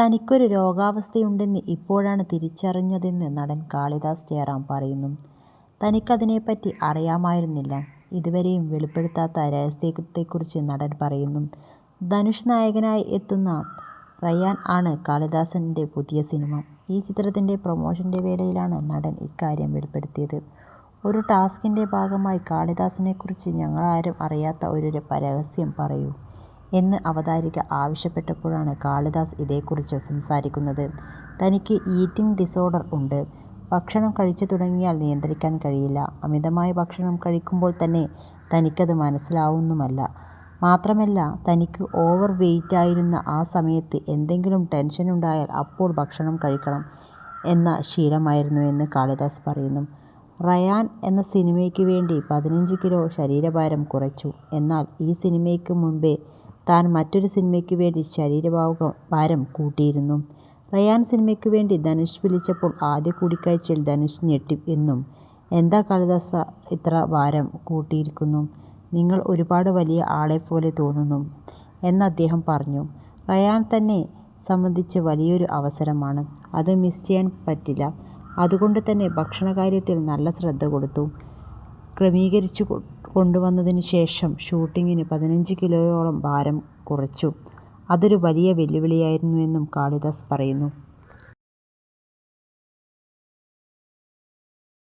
തനിക്കൊരു രോഗാവസ്ഥയുണ്ടെന്ന് ഇപ്പോഴാണ് തിരിച്ചറിഞ്ഞതെന്ന് നടൻ കാളിദാസ് ജയറാം പറയുന്നു. തനിക്കതിനെപ്പറ്റി അറിയാമായിരുന്നില്ല. ഇതുവരെയും വെളിപ്പെടുത്താത്ത രഹസ്യത്തെക്കുറിച്ച് നടൻ പറയുന്നു. ധനുഷ് നായകനായി എത്തുന്ന റയാൻ ആണ് കാളിദാസിന്റെ പുതിയ സിനിമ. ഈ ചിത്രത്തിന്റെ പ്രൊമോഷന്റെ വേളയിലാണ് നടൻ ഇക്കാര്യം വെളിപ്പെടുത്തിയത്. ഒരു ടാസ്കിന്റെ ഭാഗമായി കാളിദാസിനെക്കുറിച്ച് ഞങ്ങളാരും അറിയാത്ത ഒരു രഹസ്യം പറയൂ എന്ന് അവതാരിക ആവശ്യപ്പെട്ടപ്പോഴാണ് കാളിദാസ് ഇതേക്കുറിച്ച് സംസാരിക്കുന്നത്. തനിക്ക് ഈറ്റിംഗ് ഡിസോർഡർ ഉണ്ട്. ഭക്ഷണം കഴിച്ചു തുടങ്ങിയാൽ നിയന്ത്രിക്കാൻ കഴിയില്ല. അമിതമായ ഭക്ഷണം കഴിക്കുമ്പോൾ തന്നെ തനിക്കത് മനസ്സിലാവുന്നുമല്ല മാത്രമല്ല തനിക്ക് ഓവർ വെയ്റ്റായിരുന്ന ആ സമയത്ത് എന്തെങ്കിലും ടെൻഷൻ ഉണ്ടായാൽ അപ്പോൾ ഭക്ഷണം കഴിക്കണം എന്ന ശീലമായിരുന്നു എന്ന് കാളിദാസ് പറയുന്നു. റയാൻ എന്ന സിനിമയ്ക്ക് വേണ്ടി പതിനഞ്ച് കിലോ ശരീരഭാരം കുറച്ചു. എന്നാൽ ഈ സിനിമയ്ക്ക് മുൻപേ താൻ മറ്റൊരു സിനിമയ്ക്ക് വേണ്ടി ശരീരഭാരം കൂട്ടിയിരുന്നു. റയാൻ സിനിമയ്ക്ക് വേണ്ടി ധനുഷ് വിളിച്ചപ്പോൾ ആദ്യ കൂടിക്കാഴ്ചയിൽ ധനുഷ് ഞെട്ടി എന്നും എന്താ കാളിദാസാ ഇത്ര ഭാരം കൂട്ടിയിരിക്കുന്നു. നിങ്ങൾ ഒരുപാട് വലിയ ആളെപ്പോലെ തോന്നുന്നു എന്ന് അദ്ദേഹം പറഞ്ഞു. റയാൻ തന്നെ സംബന്ധിച്ച് വലിയൊരു അവസരമാണ്. അത് മിസ് ചെയ്യാൻ പറ്റില്ല. അതുകൊണ്ട് തന്നെ ഭക്ഷണകാര്യത്തിൽ നല്ല ശ്രദ്ധ കൊടുത്തു ക്രമീകരിച്ചു കൊണ്ടുവന്നതിന് ശേഷം ഷൂട്ടിങ്ങിന് പതിനഞ്ച് കിലോയോളം ഭാരം കുറച്ചു. അതൊരു വലിയ വെല്ലുവിളിയായിരുന്നു എന്നും കാളിദാസ് പറയുന്നു.